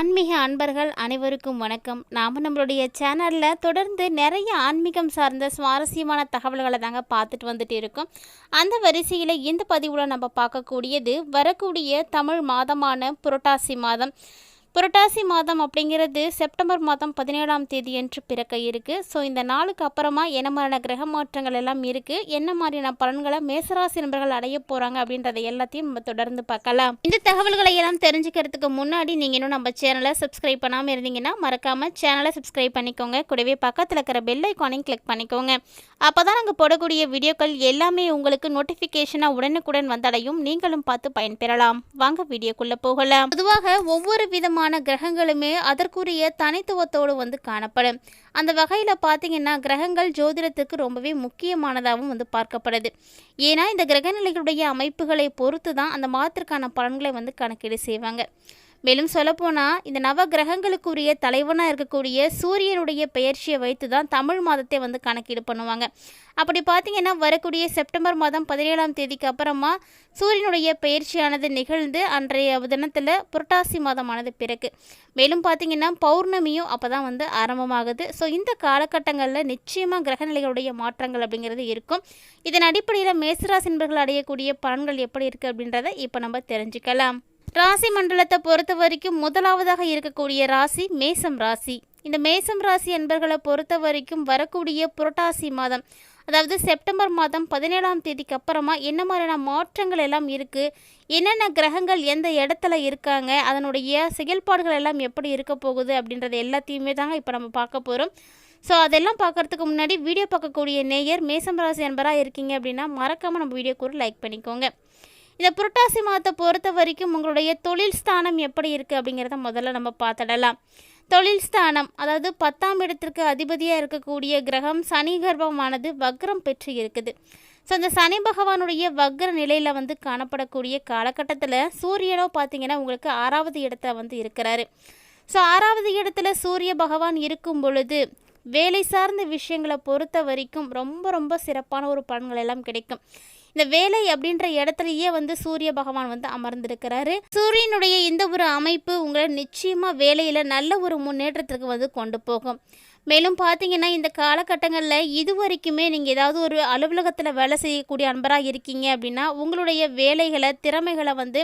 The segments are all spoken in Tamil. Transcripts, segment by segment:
ஆன்மீக அன்பர்கள் அனைவருக்கும் வணக்கம். நாம் நம்மளுடைய சேனலில் தொடர்ந்து நிறைய ஆன்மீகம் சார்ந்த சுவாரஸ்யமான தகவல்களை தாங்க பார்த்துட்டு வந்துட்டு இருக்கோம். அந்த வரிசையில் இந்த பதிவில் நம்ம பார்க்கக்கூடியது வரக்கூடிய தமிழ் மாதமான புரட்டாசி மாதம். புரட்டாசி மாதம் அப்படிங்கிறது செப்டம்பர் மாதம் பதினேழாம் தேதி என்று பிறக்க இருக்குது ஸோ இந்த நாளுக்கு அப்புறமா என்ன மாதிரியான கிரக மாற்றங்கள் எல்லாம் இருக்குது என்ன மாதிரியான பலன்களை மேசராசி நண்பர்கள் அடைய போகிறாங்க அப்படின்றத எல்லாத்தையும் நம்ம தொடர்ந்து பார்க்கலாம். இந்த தகவல்களை எல்லாம் தெரிஞ்சுக்கிறதுக்கு முன்னாடி நீங்கள் இன்னும் நம்ம சேனலை சப்ஸ்கிரைப் பண்ணாமல் இருந்தீங்கன்னா மறக்காமல் சேனலை சப்ஸ்கிரைப் பண்ணிக்கோங்க. கூடவே பக்கத்தில் இருக்கிற பெல் ஐக்கானையும் கிளிக் பண்ணிக்கோங்க. அப்போ தான் நாங்கள் போடக்கூடிய வீடியோக்கள் எல்லாமே உங்களுக்கு நோட்டிஃபிகேஷனாக உடனுக்குடன் வந்தடையும். நீங்களும் பார்த்து பயன்பெறலாம். வாங்க வீடியோக்குள்ளே போகலாம். பொதுவாக ஒவ்வொரு விதமான கிரகங்களுமே அதற்குரிய தனித்துவத்தோடு வந்து காணப்படும். அந்த வகையில் பார்த்தீங்கன்னா கிரகங்கள் ஜோதிடத்துக்கு ரொம்பவே முக்கியமானதாகவும் வந்து பார்க்கப்படுது. ஏன்னா இந்த கிரகநிலைகளுடைய அமைப்புகளை பொறுத்து தான் அந்த மாதத்திற்கான பலன்களை வந்து கணக்கீடு செய்வாங்க. மேலும் சொல்லப்போனால் இந்த நவ கிரகங்களுக்குரிய தலைவனாக இருக்கக்கூடிய சூரியனுடைய பெயர்ச்சியை வைத்து தான் தமிழ் மாதத்தை வந்து கணக்கீடு பண்ணுவாங்க. அப்படி பார்த்தீங்கன்னா வரக்கூடிய செப்டம்பர் மாதம் பதினேழாம் தேதிக்கு அப்புறமா சூரியனுடைய பெயர்ச்சியானது நிகழ்ந்து அன்றைய தினத்தில் புரட்டாசி மாதமானது பிறகு. மேலும் பார்த்தீங்கன்னா பௌர்ணமியும் அப்போ தான் வந்து ஆரம்பமாகுது. ஸோ இந்த காலகட்டங்களில் நிச்சயமாக கிரகநிலைகளுடைய மாற்றங்கள் அப்படிங்கிறது இருக்கும். இதன் அடிப்படையில் மேசராசின்பர்கள் அடையக்கூடிய பலன்கள் எப்படி இருக்குது அப்படின்றத இப்போ நம்ம தெரிஞ்சுக்கலாம். ராசி மண்டலத்தை பொறுத்த வரைக்கும் முதலாவதாக இருக்கக்கூடிய ராசி மேசம் ராசி. இந்த மேசம் ராசி என்பர்களை பொறுத்த வரைக்கும் வரக்கூடிய புரட்டாசி மாதம் அதாவது செப்டம்பர் மாதம் பதினேழாம் தேதிக்கு அப்புறமா என்ன மாதிரியான மாற்றங்கள் எல்லாம் இருக்குது என்னென்ன கிரகங்கள் எந்த இடத்துல இருக்காங்க அதனுடைய செயல்பாடுகள் எல்லாம் எப்படி இருக்க போகுது அப்படின்றது எல்லாத்தையுமே தாங்க இப்போ நம்ம பார்க்க போகிறோம் ஸோ அதெல்லாம் பார்க்குறதுக்கு முன்னாடி வீடியோ பார்க்கக்கூடிய நேயர் மேசம் ராசி என்பராக இருக்கீங்க அப்படின்னா மறக்காமல் நம்ம வீடியோக்கு ஒரு லைக் பண்ணிக்கோங்க. இந்த புரட்டாசி மாதத்தை பொறுத்த வரைக்கும் உங்களுடைய தொழில் ஸ்தானம் எப்படி இருக்குது அப்படிங்கிறத முதல்ல நம்ம பார்த்துடலாம். தொழில் ஸ்தானம் அதாவது பத்தாம் இடத்திற்கு அதிபதியாக இருக்கக்கூடிய கிரகம் சனி கர்ப்பமானது வக்ரம் பெற்று இருக்குது. ஸோ அந்த சனி பகவானுடைய வக்ர நிலையில் வந்து காணப்படக்கூடிய காலகட்டத்தில் சூரியனோ பார்த்தீங்கன்னா உங்களுக்கு ஆறாவது இடத்துல வந்து இருக்கிறாரு. ஸோ ஆறாவது இடத்துல சூரிய பகவான் இருக்கும் பொழுது வேலை சார்ந்த விஷயங்களை பொறுத்த வரைக்கும் ரொம்ப ரொம்ப சிறப்பான ஒரு பலன்கள் எல்லாம் கிடைக்கும். இந்த வேலை அப்படின்ற இடத்துலயே வந்து சூரிய பகவான் வந்து அமர்ந்திருக்கிறாரு. சூரியனுடைய இந்த ஒரு அமைப்பு உங்களை நிச்சயமாக வேலையில் நல்ல ஒரு முன்னேற்றத்திற்கு வந்து கொண்டு போகும். மேலும் பார்த்தீங்கன்னா இந்த காலகட்டங்களில் இது வரைக்குமே நீங்கள் ஏதாவது ஒரு அலுவலகத்தில் வேலை செய்யக்கூடிய அன்பராக இருக்கீங்க அப்படின்னா உங்களுடைய வேலைகளை திறமைகளை வந்து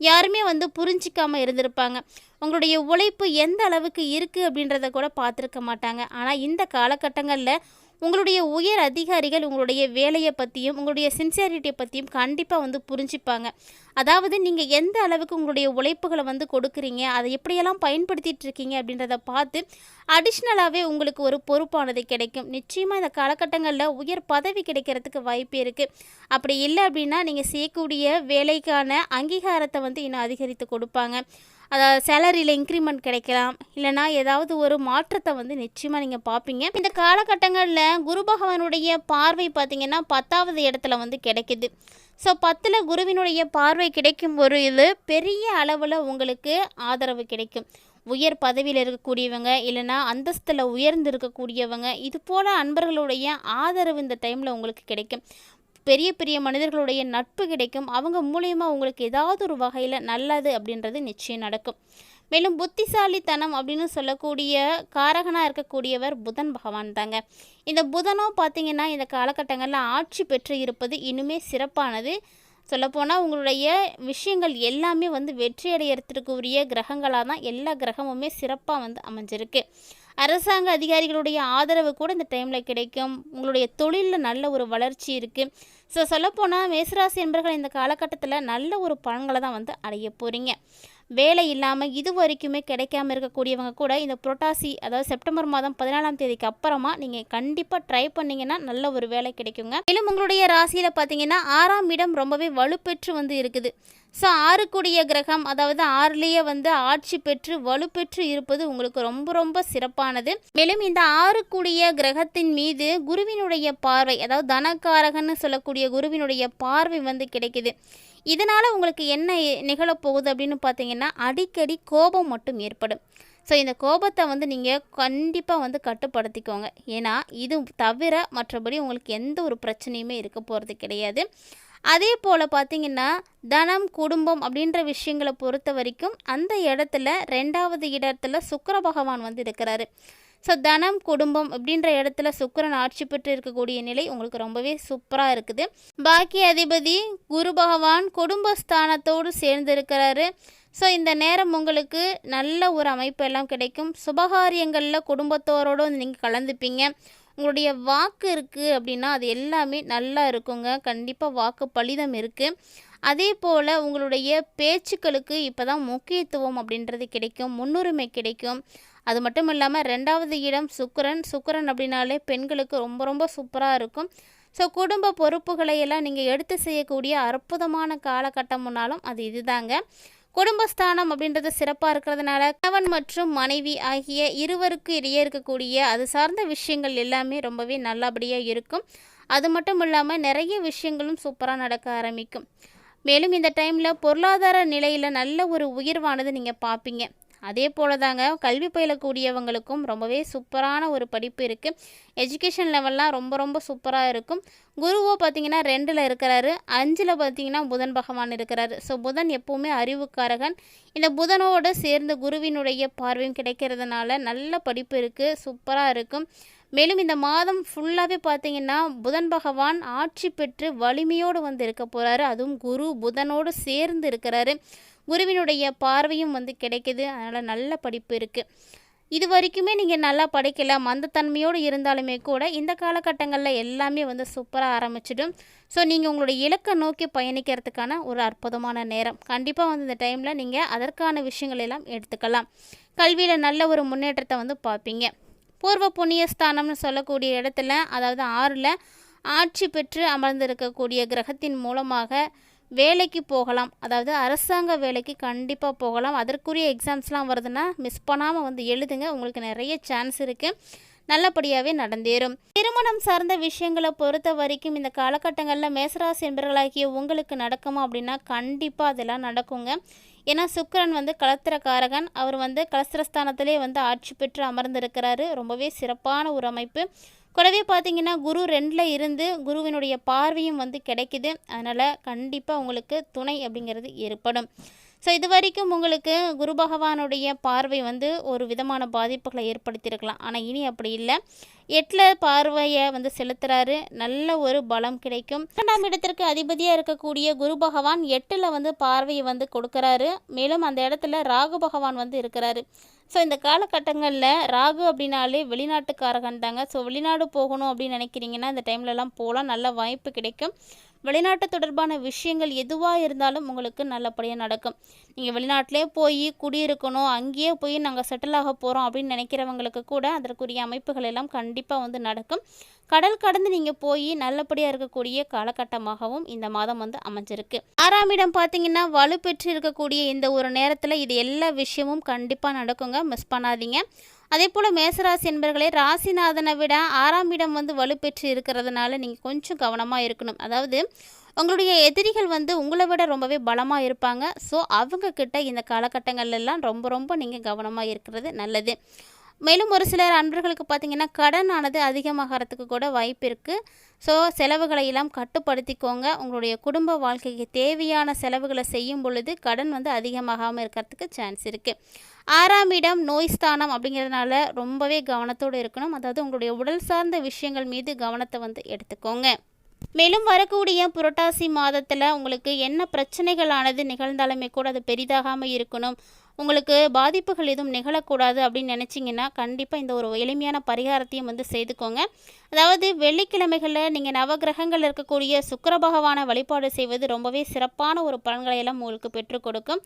யாருமே வந்து புரிஞ்சிக்காமல் இருந்திருப்பாங்க. உங்களுடைய உழைப்பு எந்த அளவுக்கு இருக்குது அப்படின்றத கூட பார்த்துருக்க மாட்டாங்க. ஆனால் இந்த காலகட்டங்களில் உங்களுடைய உயர் அதிகாரிகள் உங்களுடைய வேலையை பற்றியும் உங்களுடைய சின்சியாரிட்டியை பற்றியும் கண்டிப்பாக வந்து புரிஞ்சுப்பாங்க. அதாவது நீங்கள் எந்த அளவுக்கு உங்களுடைய உழைப்புகளை வந்து கொடுக்குறீங்க அதை எப்படியெல்லாம் பயன்படுத்திகிட்டு இருக்கீங்க அப்படின்றத பார்த்து அடிஷ்னலாகவே உங்களுக்கு ஒரு பொறுப்பானது கிடைக்கும். நிச்சயமாக இந்த காலகட்டங்களில் உயர் பதவி கிடைக்கிறதுக்கு வாய்ப்பு இருக்குது அப்படி இல்லை அப்படின்னா நீங்கள் செய்யக்கூடிய வேலைக்கான அங்கீகாரத்தை வந்து இன்னும் அதிகரித்து கொடுப்பாங்க. அதாவது சேலரியில் இன்க்ரிமெண்ட் கிடைக்கலாம். இல்லைனா ஏதாவது ஒரு மாற்றத்தை வந்து நிச்சயமாக நீங்கள் பார்ப்பீங்க. இந்த காலகட்டங்களில் குரு பகவானுடைய பார்வை பார்த்திங்கன்னா பத்தாவது இடத்துல வந்து கிடைக்குது. ஸோ பத்தில் குருவினுடைய பார்வை கிடைக்கும் ஒரு இது பெரிய அளவில் உங்களுக்கு ஆதரவு கிடைக்கும். உயர் பதவியில் இருக்கக்கூடியவங்க இல்லைனா அந்தஸ்தில் உயர்ந்து இருக்கக்கூடியவங்க இது போல் அன்பர்களுடைய ஆதரவு இந்த டைமில் உங்களுக்கு கிடைக்கும். பெரிய பெரிய மனிதர்களுடைய நட்பு கிடைக்கும். அவங்க மூலியமாக உங்களுக்கு ஏதாவது ஒரு வகையில் நல்லது அப்படின்றது நிச்சயம் நடக்கும். மேலும் புத்திசாலித்தனம் அப்படின்னு சொல்லக்கூடிய காரகனாக இருக்கக்கூடியவர் புதன் பகவான் தாங்க. இந்த புதனும் பார்த்தீங்கன்னா இந்த காலகட்டங்களில் ஆட்சி பெற்று இருப்பது இன்னுமே சிறப்பானது. சொல்லப்போனால் உங்களுடைய விஷயங்கள் எல்லாமே வந்து வெற்றி அடையறதுக்குரிய கிரகங்களாக தான் எல்லா கிரகமுமே சிறப்பாக வந்து அமைஞ்சிருக்கு. அரசாங்க அதிகாரிகளுடைய ஆதரவு கூட இந்த டைமில் கிடைக்கும். உங்களுடைய தொழிலில் நல்ல ஒரு வளர்ச்சி இருக்குது ஸோ சொல்லப்போனால் மேசராசி என்பர்கள் இந்த காலகட்டத்தில் நல்ல ஒரு பலன்களை தான் வந்து அடைய போகிறீங்க வேலை இல்லாமல் இது வரைக்குமே கிடைக்காம இருக்கக்கூடியவங்க கூட இந்த புரட்டாசி அதாவது செப்டம்பர் மாதம் பதினாலாம் தேதிக்கு அப்புறமா நீங்கள் கண்டிப்பாக ட்ரை பண்ணிங்கன்னா நல்ல ஒரு வேலை கிடைக்குங்க. மேலும் உங்களுடைய ராசியில் பார்த்தீங்கன்னா ஆறாம் இடம் ரொம்பவே வலுப்பெற்று வந்து இருக்குது. ஸோ ஆறுக்குடிய கிரகம் அதாவது ஆறுலேயே வந்து ஆட்சி பெற்று வலுப்பெற்று இருப்பது உங்களுக்கு ரொம்ப ரொம்ப சிறப்பானது. மேலும் இந்த ஆறுக்குடிய கிரகத்தின் மீது குருவினுடைய பார்வை அதாவது தனக்காரகன்னு சொல்லக்கூடிய குருவினுடைய பார்வை வந்து கிடைக்குது. இதனால் உங்களுக்கு என்ன நிகழப்போகுது அப்படின்னு பார்த்தீங்கன்னா அடிக்கடி கோபம் மட்டும் ஏற்படும். ஸோ இந்த கோபத்தை வந்து நீங்கள் கண்டிப்பாக வந்து கட்டுப்படுத்திக்கோங்க. ஏன்னா இது தவிர மற்றபடி உங்களுக்கு எந்த ஒரு பிரச்சனையுமே இருக்க போகிறது கிடையாது. அதே போல் பார்த்திங்கன்னா தனம் குடும்பம் அப்படின்ற விஷயங்களை பொறுத்த வரைக்கும் அந்த இடத்துல ரெண்டாவது இடத்துல சுக்கர பகவான் வந்து இருக்கிறாரு. ஸோ தனம் குடும்பம் அப்படின்ற இடத்துல சுக்கரன் ஆட்சி பெற்று இருக்கக்கூடிய நிலை உங்களுக்கு ரொம்பவே சூப்பராக இருக்குது. பாக்கி அதிபதி குரு பகவான் குடும்பஸ்தானத்தோடு சேர்ந்து இருக்கிறாரு ஸோ இந்த நேரம் உங்களுக்கு நல்ல ஒரு அமைப்பு எல்லாம் கிடைக்கும். சுபகாரியங்களில் குடும்பத்தோரோடு வந்து நீங்கள் கலந்துப்பீங்க. உங்களுடைய வாக்கு இருக்குது அப்படின்னா அது எல்லாமே நல்லா இருக்குங்க. கண்டிப்பாக வாக்கு பலிதம் இருக்குது அதே போல் உங்களுடைய பேச்சுக்களுக்கு இப்போ தான் முக்கியத்துவம் அப்படின்றது கிடைக்கும். முன்னுரிமை கிடைக்கும். அது மட்டும் இல்லாமல் ரெண்டாவது இடம் சுக்கரன். சுக்கரன் அப்படின்னாலே பெண்களுக்கு ரொம்ப ரொம்ப சூப்பராக இருக்கும். ஸோ குடும்ப பொறுப்புகளை எல்லாம் நீங்கள் எடுத்து செய்யக்கூடிய அற்புதமான காலகட்டம்னாலும் அது இதுதாங்க. குடும்பஸ்தானம் அப்படின்றது சிறப்பாக இருக்கிறதுனால கணவன் மற்றும் மனைவி ஆகிய இருவருக்கு இடையே இருக்கக்கூடிய அது சார்ந்த விஷயங்கள் எல்லாமே ரொம்பவே நல்லபடியாக இருக்கும். அது மட்டும் இல்லாமல் நிறைய விஷயங்களும் சூப்பராக நடக்க ஆரம்பிக்கும். மேலும் இந்த டைமில் பொருளாதார நிலையில் நல்ல ஒரு உயர்வானது நீங்கள் பார்ப்பீங்க அதே போல தாங்க கல்வி பயிலக்கூடியவங்களுக்கும் ரொம்பவே சூப்பரான ஒரு படிப்பு இருக்குது எஜுகேஷன் லெவல்லாம் ரொம்ப ரொம்ப சூப்பராக இருக்கும். குருவோ பார்த்தீங்கன்னா ரெண்டில் இருக்கிறாரு. அஞ்சில் பார்த்தீங்கன்னா புதன் பகவான் இருக்கிறாரு. ஸோ புதன் எப்போவுமே அறிவுக்காரகன். இந்த புதனோடு சேர்ந்த குருவினுடைய பார்வையும் கிடைக்கிறதுனால நல்ல படிப்பு இருக்குது சூப்பராக இருக்கும். மேலும் இந்த மாதம் ஃபுல்லாகவே பார்த்தீங்கன்னா புதன் பகவான் ஆட்சி பெற்று வலிமையோடு வந்து இருக்க போகிறாரு அதுவும் குரு புதனோடு சேர்ந்து இருக்கிறாரு. குருவினுடைய பார்வையும் வந்து கிடைக்குது. அதனால் நல்ல படிப்பு இருக்குது இது வரைக்குமே நீங்கள் நல்லா படிக்கல மந்தத்தன்மையோடு இருந்தாலுமே கூட இந்த காலகட்டங்களில் எல்லாமே வந்து சூப்பராக ஆரம்பிச்சிடும். ஸோ நீங்கள் உங்களுடைய இலக்கை நோக்கி பயணிக்கிறதுக்கான ஒரு அற்புதமான நேரம். கண்டிப்பாக வந்து இந்த டைமில் நீங்கள் அதற்கான விஷயங்கள் எல்லாம் எடுத்துக்கலாம். கல்வியில் நல்ல ஒரு முன்னேற்றத்தை வந்து பார்ப்பீங்க. பூர்வ புண்ணிய ஸ்தானம்னு சொல்லக்கூடிய இடத்துல அதாவது ஆறில் ஆட்சி பெற்று அமர்ந்திருக்கக்கூடிய கிரகத்தின் மூலமாக வேலைக்கு போகலாம். அதாவது அரசாங்க வேலைக்கு கண்டிப்பாக போகலாம். அதற்குரிய எக்ஸாம்ஸ்லாம் வருதுன்னா மிஸ் பண்ணாமல் வந்து எழுதுங்க. உங்களுக்கு நிறைய சான்ஸ் இருக்குது நல்லபடியாகவே நடந்தேறும். திருமணம் சார்ந்த விஷயங்களை பொறுத்த வரைக்கும் இந்த காலகட்டங்களில் மேசராசி என்பர்களாகிய உங்களுக்கு நடக்குமா அப்படின்னா கண்டிப்பாக அதெல்லாம் நடக்குங்க. ஏன்னா சுக்கரன் வந்து கலத்திரக்காரகன். அவர் வந்து கலஸ்திரஸ்தானத்திலே வந்து ஆட்சி பெற்று அமர்ந்திருக்கிறாரு. ரொம்பவே சிறப்பான ஒரு அமைப்பு. கூடவே பார்த்தீங்கன்னா குரு ரெண்டில் இருந்து குருவினுடைய பார்வையும் வந்து கிடைக்குது. அதனால் கண்டிப்பாக உங்களுக்கு துணை அப்படிங்கிறது ஏற்படும். ஸோ இது வரைக்கும் உங்களுக்கு குரு பகவானுடைய பார்வை வந்து ஒரு விதமான பாதிப்புகளை ஏற்படுத்தியிருக்கலாம். ஆனால் இனி அப்படி இல்லை. எட்டில் பார்வையை வந்து செலுத்துறாரு. நல்ல ஒரு பலம் கிடைக்கும். இரண்டாம் இடத்திற்கு அதிபதியாக இருக்கக்கூடிய குரு பகவான் எட்டில் வந்து பார்வையை வந்து கொடுக்குறாரு. மேலும் அந்த இடத்துல ராகு பகவான் வந்து இருக்கிறாரு. ஸோ இந்த காலகட்டங்களில் ராகு அப்படின்னாலே வெளிநாட்டுக்காரகன் தாங்க. ஸோ வெளிநாடு போகணும் அப்படின்னு நினைக்கிறீங்கன்னா இந்த டைம்லலாம் போகலாம் நல்ல வாய்ப்பு கிடைக்கும். வெளிநாட்டு தொடர்பான விஷயங்கள் எதுவாக இருந்தாலும் உங்களுக்கு நல்லபடியாக நடக்கும். நீங்கள் வெளிநாட்டிலே போய் குடியிருக்கணும். அங்கேயே போய் நாங்கள் செட்டில் ஆக போகிறோம் அப்படின்னு நினைக்கிறவங்களுக்கு கூட அதற்குரிய அமைப்புகள் எல்லாம் கண்டிப்பாக வந்து நடக்கும். கடல் கடந்து நீங்கள் போய் நல்லபடியாக இருக்கக்கூடிய காலகட்டமாகவும் இந்த மாதம் வந்து அமைஞ்சிருக்கு. ஆறாம் இடம் பார்த்தீங்கன்னா வலுப்பெற்று இருக்கக்கூடிய இந்த ஒரு நேரத்தில் இது எல்லா விஷயமும் கண்டிப்பாக நடக்குங்க. மிஸ் பண்ணாதீங்க. அதே போல் மேசராசி என்பர்களே ராசிநாதனை விட ஆறாம் இடம் வந்து வலுப்பெற்று இருக்கிறதுனால நீங்கள் கொஞ்சம் கவனமாக இருக்கணும். அதாவது உங்களுடைய எதிரிகள் வந்து உங்களை விட ரொம்பவே பலமாக இருப்பாங்க. ஸோ அவங்கக்கிட்ட இந்த காலகட்டங்கள்லாம் ரொம்ப ரொம்ப நீங்கள் கவனமாக இருக்கிறது நல்லது. மேலும் ஒரு சிலர் அன்பர்களுக்கு பார்த்திங்கன்னா கடன் ஆனது அதிகமாகறதுக்கு கூட வாய்ப்பு இருக்குது ஸோ செலவுகளை எல்லாம் கட்டுப்படுத்திக்கோங்க. உங்களுடைய குடும்ப வாழ்க்கைக்கு தேவையான செலவுகளை செய்யும் பொழுது கடன் வந்து அதிகமாகாமல் இருக்கிறதுக்கு சான்ஸ் இருக்குது ஆறாம் இடம் நோய் ஸ்தானம் அப்படிங்கிறதுனால ரொம்பவே கவனத்தோடு இருக்கணும். அதாவது உங்களுடைய உடல் சார்ந்த விஷயங்கள் மீது கவனத்தை வந்து எடுத்துக்கோங்க. மேலும் வரக்கூடிய புரட்டாசி மாதத்தில் உங்களுக்கு என்ன பிரச்சனைகளானது நிகழ்ந்தாலுமே கூட அது பெரிதாகாமல் இருக்கணும். உங்களுக்கு பாதிப்புகள் எதுவும் நிகழக்கூடாது அப்படின்னு நினச்சிங்கன்னா கண்டிப்பாக இந்த ஒரு எளிமையான பரிகாரத்தையும் வந்து செய்துக்கோங்க. அதாவது வெள்ளிக்கிழமைகளில் நீங்கள் நவகிரகங்கள் இருக்கக்கூடிய சுக்கர பகவானை வழிபாடு செய்வது ரொம்பவே சிறப்பான ஒரு பலன்களை எல்லாம் உங்களுக்கு பெற்றுக் கொடுக்கும்.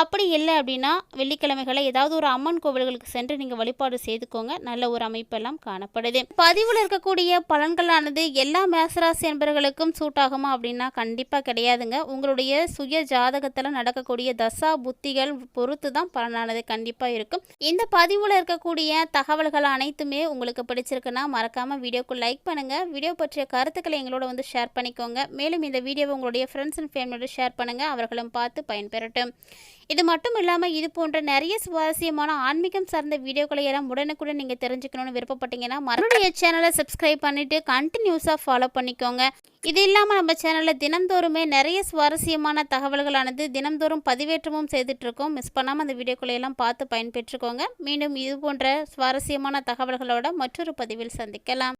அப்படி இல்லை அப்படின்னா வெள்ளிக்கிழமைகளை ஏதாவது ஒரு அம்மன் கோவில்களுக்கு சென்று நீங்கள் வழிபாடு செய்துக்கோங்க. நல்ல ஒரு அமைப்பெல்லாம் காணப்படுது. பதிவில் இருக்கக்கூடிய பலன்களானது எல்லா மேசராசி என்பவர்களுக்கும் சூட் ஆகுமா அப்படின்னா கண்டிப்பாக கிடையாதுங்க. உங்களுடைய சுய ஜாதகத்தில் நடக்கக்கூடிய தசா புத்திகள் பொறுத்து தான் பலனானது கண்டிப்பாக இருக்கும். இந்த பதிவில் இருக்கக்கூடிய தகவல்கள் அனைத்துமே உங்களுக்கு பிடிச்சிருக்குன்னா மறக்காமல் வீடியோக்கு லைக் பண்ணுங்கள் வீடியோ பற்றிய கருத்துக்களை எங்களோட வந்து ஷேர் பண்ணிக்கோங்க. மேலும் இந்த வீடியோவை உங்களுடைய ஃப்ரெண்ட்ஸ் அண்ட் ஃபேமிலியோட ஷேர் பண்ணுங்கள் அவர்களும் பார்த்து பயன்பெறட்டும். இது மட்டும் இல்லாமல் இது போன்ற நிறைய சுவாரஸ்யமான ஆன்மீகம் சார்ந்த வீடியோக்களை எல்லாம் உடனுக்குடன் நீங்கள் தெரிஞ்சுக்கணும்னு விருப்பப்பட்டீங்கன்னா மறுபடிய சேனலை சப்ஸ்கிரைப் பண்ணிவிட்டு கண்டினியூஸாக ஃபாலோ பண்ணிக்கோங்க. இது இல்லாமல் நம்ம சேனலில் தினந்தோறுமே நிறைய சுவாரஸ்யமான தகவல்களானது தினந்தோறும் பதிவேற்றமும் செய்துட்ருக்கோம். மிஸ் பண்ணாமல் அந்த வீடியோக்களை எல்லாம் பார்த்து பயன்பெற்றுக்கோங்க. மீண்டும் இது போன்ற சுவாரஸ்யமான தகவல்களோட மற்றொரு பதிவில் சந்திக்கலாம்.